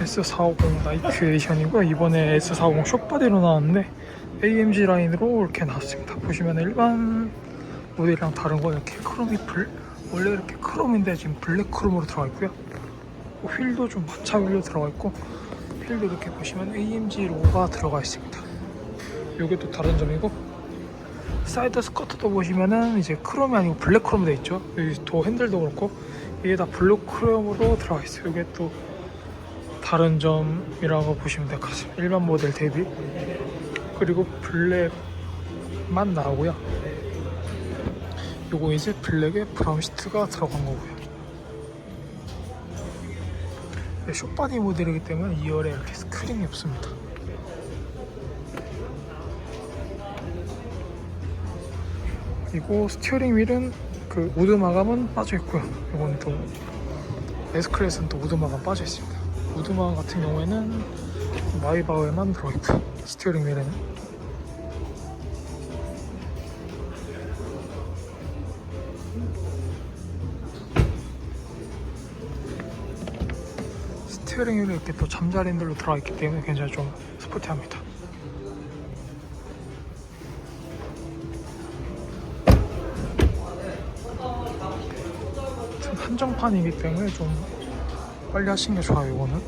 S450 나이트 에디션이고요. 이번에 S450 숏바디로 나왔는데 AMG 라인으로 이렇게 나왔습니다. 보시면 일반 모델이랑 다른 건 이렇게 크롬 이플 원래 이렇게 크롬인데 지금 블랙 크롬으로 들어가 있고요. 휠도 좀 마차 휠로 들어가 있고 휠도 이렇게 보시면 AMG 로고가 들어가 있습니다. 이게 또 다른 점이고 사이드 스커트도 보시면은 이제 크롬이 아니고 블랙 크롬 돼 있죠. 여기 도 핸들도 그렇고 이게 다 블루 크롬으로 들어가 있어요. 이게 또 다른 점이라고 보시면 될 것 같습니다. 일반 모델 대비 그리고 블랙만 나오고요. 요거 이제 블랙에 브라운 시트가 들어간 거고요. 네, 숏바디 모델이기 때문에 2열에 이렇게 스크린이 없습니다. 그리고 스티어링 휠은 그 우드 마감은 빠져 있고요. 이건 또 에스클레스는 또 우드 마감 빠져 있습니다. 우드 마감 같은 경우에는 마이바흐에만 들어 있고 스티어링 휠에는 스티어링 휠이 이렇게 또 잠자리 핸들로 들어가 있기 때문에 굉장히 좀 스포티합니다. 한정판이기 때문에 좀 빨리 하시는 게 좋아요 이거는